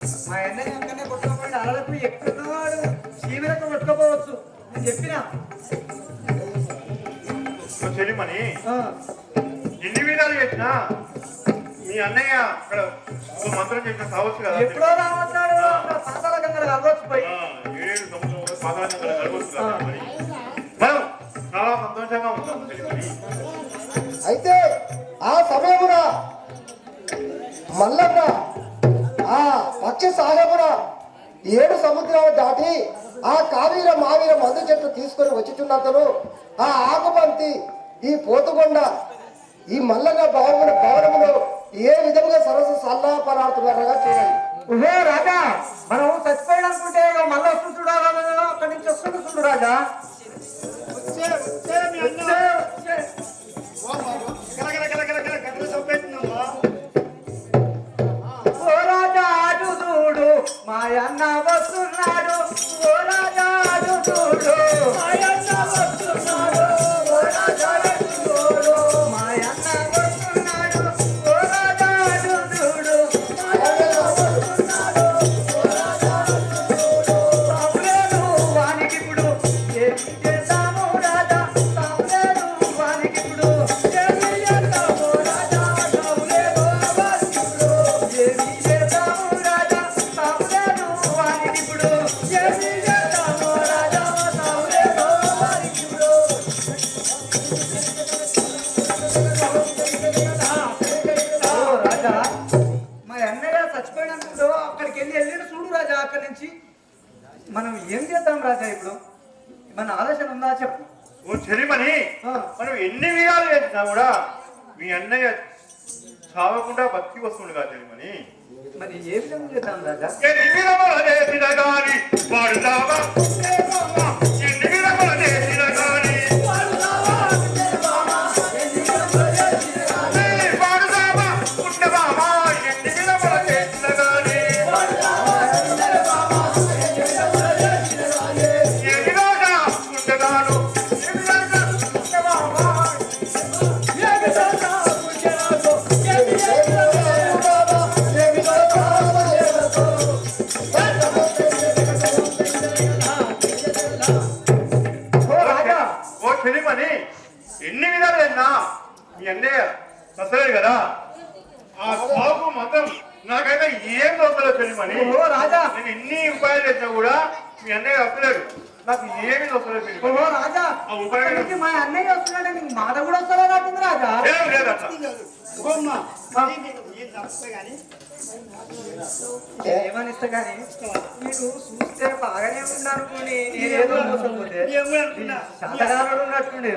మా అన్నయ్య అక్కడనే కొట్టుకోపోయింది అలలకు ఎక్కడున్నవాడు చీమలకు కొట్టుకోపోవచ్చు. నేను చెప్పినా? చెల్లిమని ఆ, ఎన్ని విధాలు చేసినా మీ అన్నయ్య అక్కడ ఒక మంత్రం చేసిన కావచ్చు కదా? ఎప్పుడో రావచ్చాడు పాతాల గంగలు పోయి. కదా మరి? మనం చాలా సంతోషంగా ఉంటాం అయితే ఆ సమయమున మల్లన్న ఆ పక్షి సాగమున ఏడు సముద్రాలు దాటి ఆ కావీర మావీర మందు చెట్టు తీసుకొని వచ్చుచున్నతను ఆ ఆకుపంతి ఈ పోతుకొండ ఈ మల్లన్న భవనమున భవనములో ఏ విధముగా సరస్సు సల్లాపరాడుతున్నారగా చూడండి ఓహో రాజా మనం చచ్చిపోయాడు అనుకుంటే మళ్ళీ వస్తుంది చూడాలి అక్కడి నుంచి వస్తుంది చూడు రాజా. చూడు మాయన్న వస్తున్నాడు. చావకుండా బతికి వస్తుండు కదా చెల్లిమని మరి ఏ విధంగా చేద్దాం రాజా ఓ రాజా ఓ చెలిమని ఎన్ని విధాలు అయినా మీ అన్నయ్య అసలేదు కదా? ఆ సాగు మొత్తం నాకైతే ఏం తోస్తలేదు చెలిమని ఓ రాజా. నేను ఎన్ని ఉపాయాలు చేసినా కూడా మీ అన్నయ్య వస్తలేడు. నాకు ఏమి చెలిమని రాజా మా అన్నయ్య వస్తున్నాడు నీకు మాట కూడా వస్తుందా నాటుంది రాజా? లేదు లేదు అట్లా. ఏమని ఇస్తా కానీ మీరు చూస్తే బాగానే ఉన్నారనుకోని నేనేదో మోసపోతే. శాతగారుడు ఉన్నట్టుండే.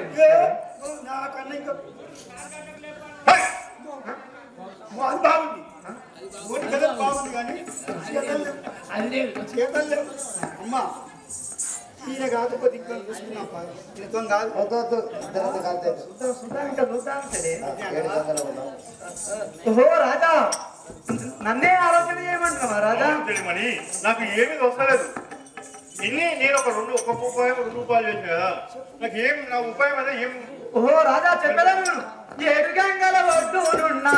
అమ్మా ఈయన కాకపోతే ఇంకా చూసుకున్నాం క్రితం కాదు. వద్దు వద్దు. ఇద్దరు వద్దు, కాదు, కాదు. చూద్దాం ఇంకా చూద్దాం సరే ఓహో రాజా. నన్నే ఆలోచన చేయమంటున్నావా రాజా? చెలిమని నాకు ఏమీ వస్తలేదు ఇన్ని నేను ఒక రెండు ఒక ఉపాయం రెండు ఉపాయాలు చేసిన కదా. నాకు ఏం నా ఉపాయం అనేది ఏం ఓహో రాజా చెప్పలేను. ఏడు గంగల ఒడ్డునున్న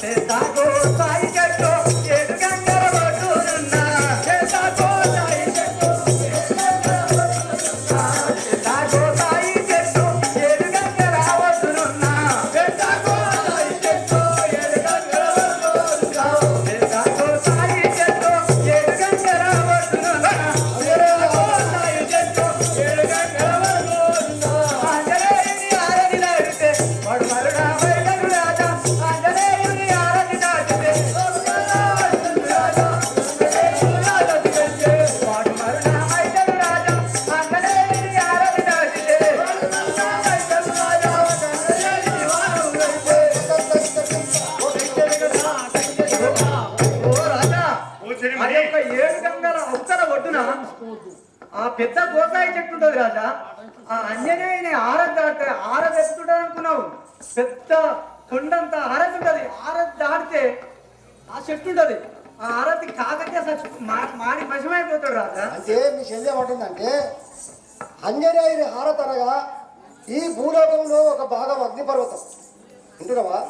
సీతాకో సాయి చెట్టు. అది ఏడు గంగల ఉత్తర ఒడ్డున ఆ పెద్ద గోసాయి చెట్టు ఉంటుంది రాజా. ఆ అంజనేయుని ఆరతి దాటితే ఆరతి ఎత్తుతుంది అనుకున్నావు. పెద్ద కొండంత ఆరతి ఉంటది. ఆరతి దాటితే ఆ చెట్టు ఉంటది. ఆ ఆరతి మా- మాడి భజమైపోతాడు రాజా. అంటే మీ చెల్లి ఏమంటుందంటే అంజనేయుని హారతనగా ఈ భూలోకంలో ఒక భాగం అగ్నిపర్వతం. వింటున్నావా?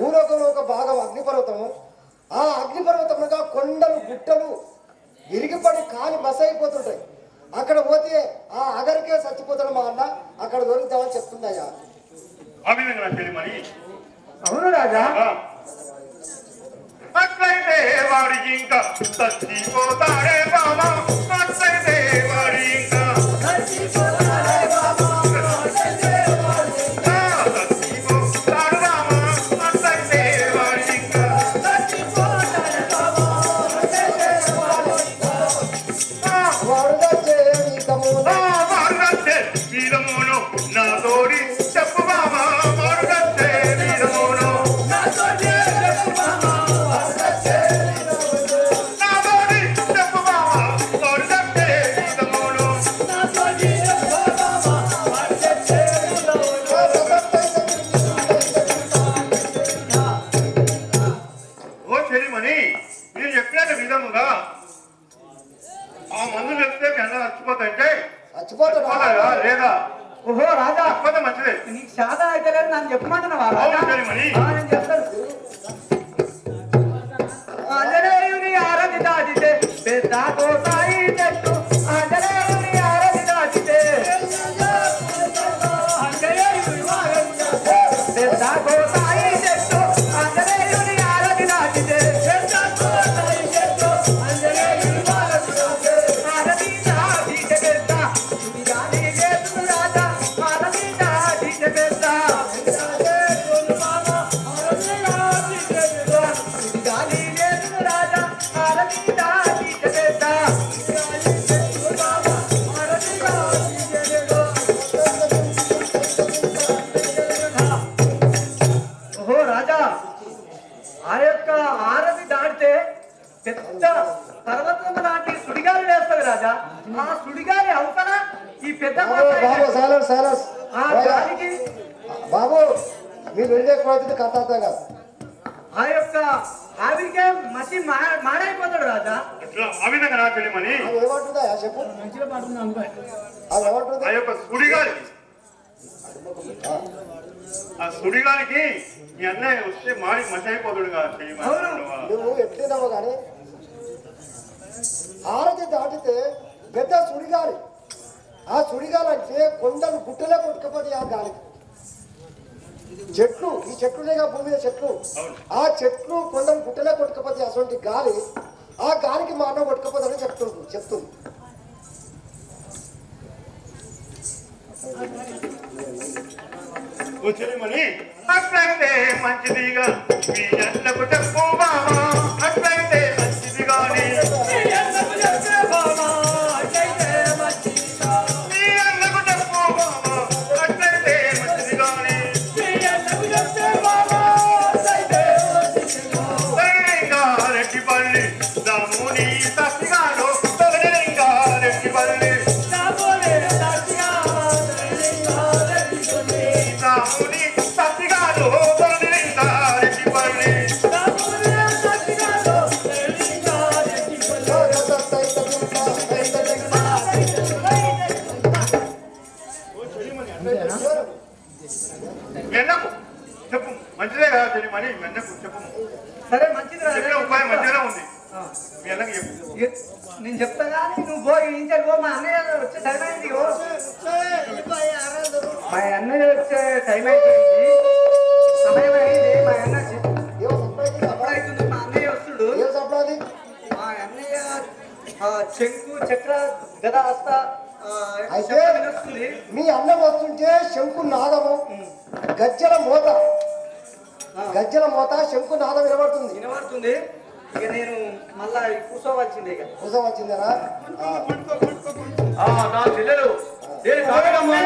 భూలోకంలో ఒక భాగం అగ్నిపర్వతము. ఆ అగ్నిపర్వతములుగా కొండలు గుట్టలు విరిగిపడి కాలి బస అయిపోతుంటాయి అక్కడ పోతే ఆ అగరికే చచ్చిపోతాడు మా అన్న. అక్కడ దొరుకుతామని చెప్తుందయ్యా. అవును రాజా. అట్లయితే వాడి ఇంకా చచ్చిపోతాడే బామా అట్లయితే వాడి ఇంకా పెద్ద బాబు ఆ గాలికి బాబు మీరు వెళ్ళే కోచింది కథ అర్థం కాదు. ఆ యొక్క ఆవిరికే మసి మా- మాడైపోతాడు రాజా. ఆ విధంగా నా చెలిమని అది ఏమంటుందా చెప్పు. అది ఏమంటుంది? ఆ యొక్క సుడిగాలి. ఆ సుడిగాలికి మీ అన్నయ్య వస్తే మాడి మసి అయిపోతాడు నువ్వు ఎట్లినావు కానీ ఆరతి దాటితే పెద్ద సుడిగాలి. ఆ సుడిగాలి అంటే కొండలు గుట్టలే కొట్టుకపోతే ఆ గాలికి చెట్లు ఈ చెట్లునేగా భూమి మీద చెట్లు. ఆ చెట్లు కొండలు గుట్టలే కొట్టుకపోతే అటువంటి గాలి ఆ గాలికి మా అన్న కొట్టుకపోతుందని చెప్తుంది చెప్తుంది మంచిదిగా మీ చెప్పు బామా అట్లయితే ఆ, చెంకు చక్ర గద హస్త అయితే- మీ అన్నం వస్తుంటే శంకు నాదము. గజ్జల మోత. గజ్జల మోత శంకు నాదం వినబడుతుంది. వినబడుతుంది. ఇక నేను మళ్ళా కూర్చోవలసిందే ఇక. కుసం వచ్చిందరా నా చెల్లెలు. నేను కాగడమ్మా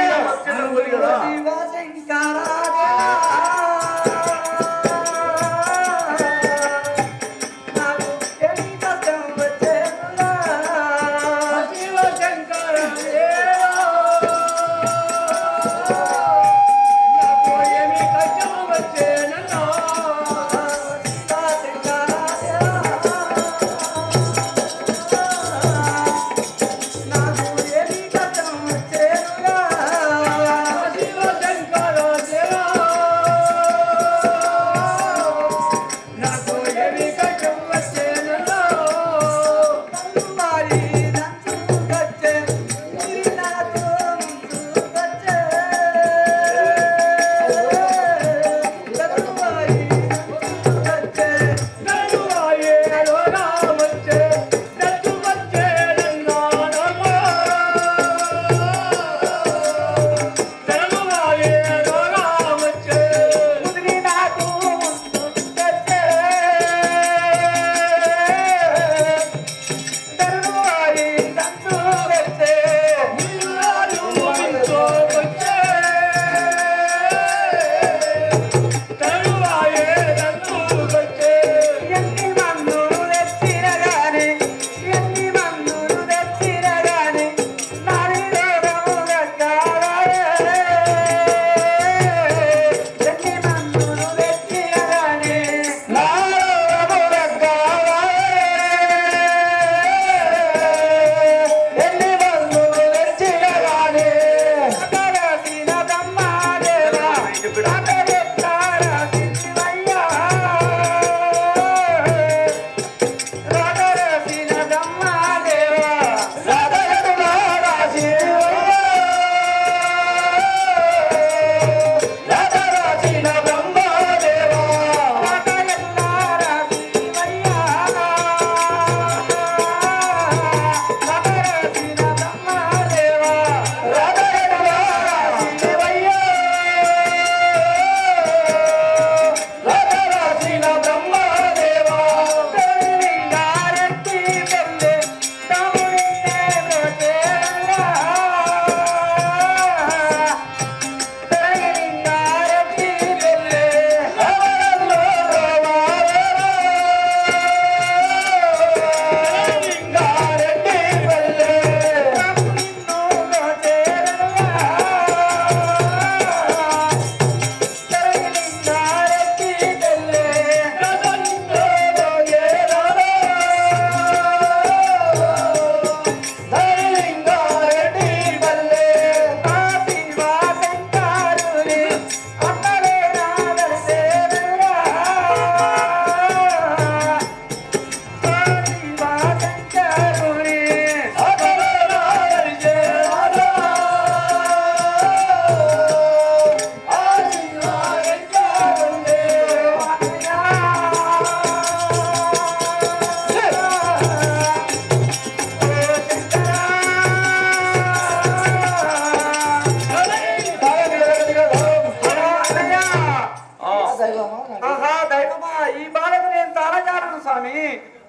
స్వామి.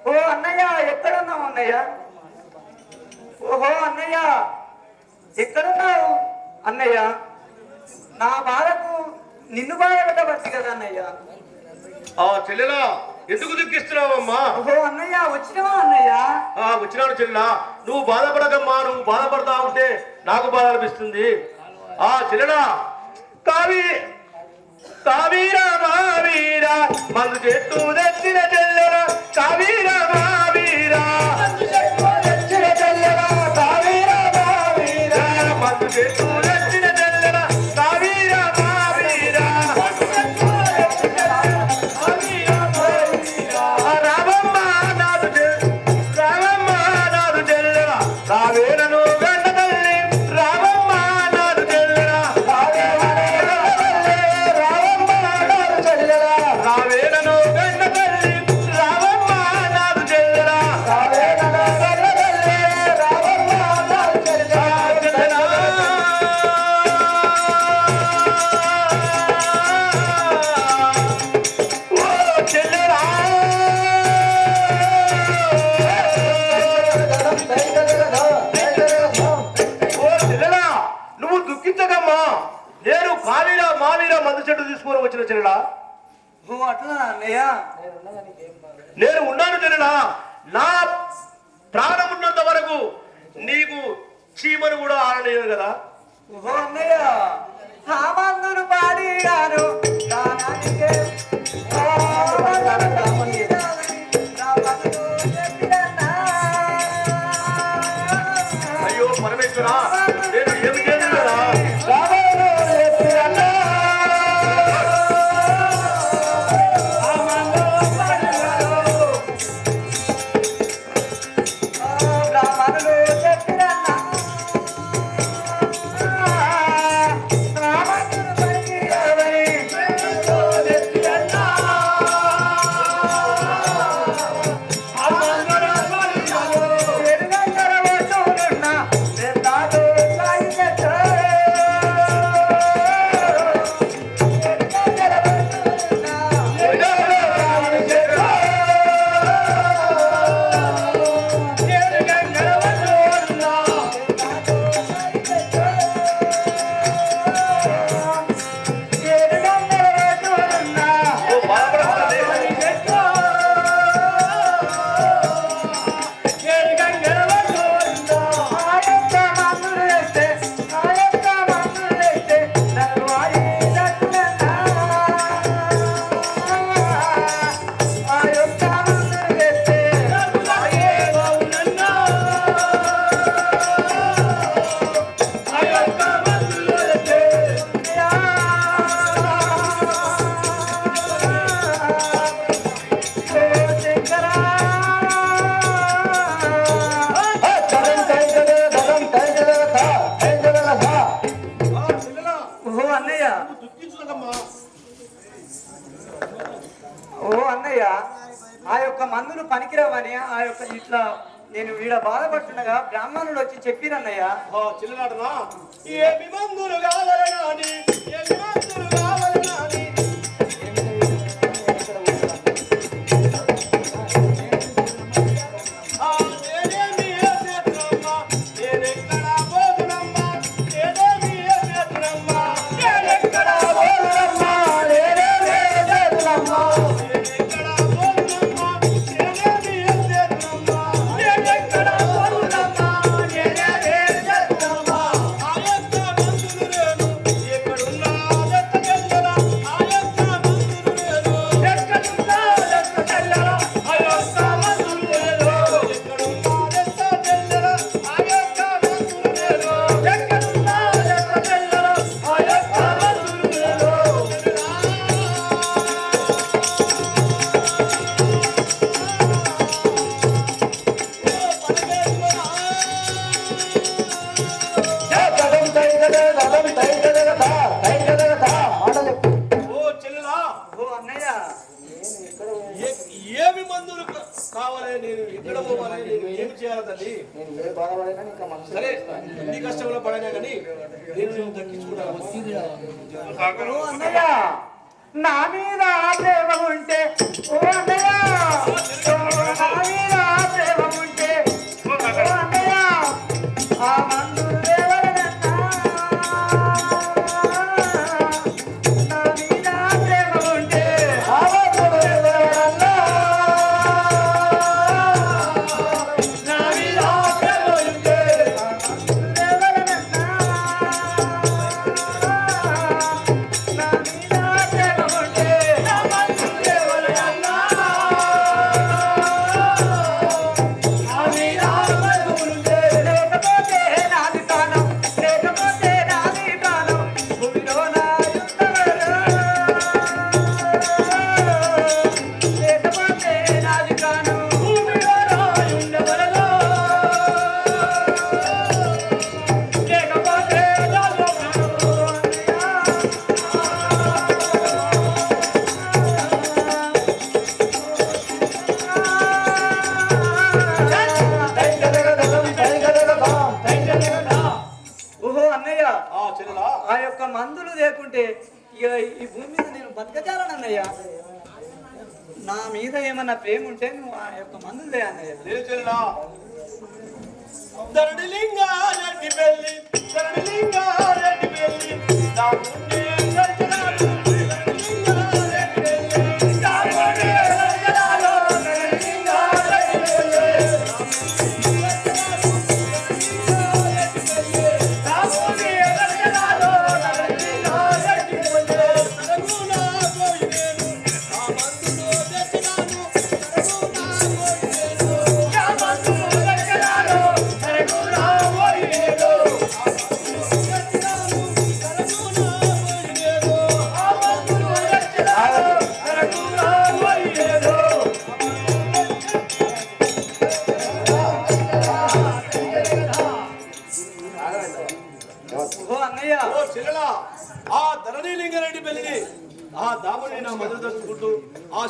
ఓ అన్నయ్య ఎక్కడున్నావు అన్నయ్య? ఓహో అన్నయ్య ఎక్కడున్నావు అన్నయ్య? నా బాధకు నిన్ను బాధ పెట్టవచ్చు కదా అన్నయ్య? ఆ చెల్లెలా ఎందుకు దుఃఖిస్తున్నావమ్మా? ఓహో అన్నయ్య వచ్చినావా అన్నయ్య? ఆ వచ్చినాడు చెల్లెలా. నువ్వు బాధపడదమ్మా నువ్వు బాధపడతా ఉంటే నాకు బాధ అనిపిస్తుంది. ఆ చెల్లెలా కానీ కవీరా మావీరా మన చెట్టు తెచ్చిన చెల్లెరా కవీరా మా కొబ్బరి తీసుకొని వచ్చిన చెల్లెడా? నువ్వు అట్లా నేను ఉన్నాను చెల్లెడా. నా ప్రాణం ఉన్నంత వరకు నీకు చీమను కూడా ఆడలేదు కదా? ఓహో అయ్యో పరమేశ్వరా. బాధపడుతుండగా బ్రాహ్మణుడు వచ్చి చెప్పిరన్నయ్యా చిన్ననాటనా? ఏ ధరణిలింగారెడ్డి పెళ్ళి ధరణిలింగారెడ్డి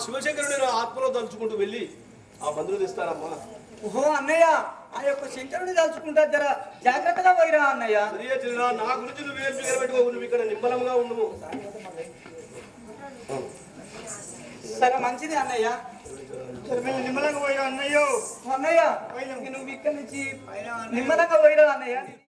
శివశంకరుని నా ఆత్మలో తలుచుకుంటూ వెళ్ళి ఆ మందులు తెస్తానమ్మా ఓహో అన్నయ్య ఆ యొక్క శంకరుని తలుచుకుంటా జర జాగ్రత్తగా పోయిరా అన్నయ్య. సరియే చెల్లెలా నా గురించి నువ్వేం ఫిగర్ పెట్టుకోవు నువ్వు ఇక్కడ నిమ్మలంగా ఉండు సరే మంచిది అన్నయ్య. నిమ్మలంగా పోయినా అన్నయ్యో. అన్నయ్య నువ్వు ఇక్కడి నుంచి నిమ్మలంగా పోయిరా అన్నయ్య.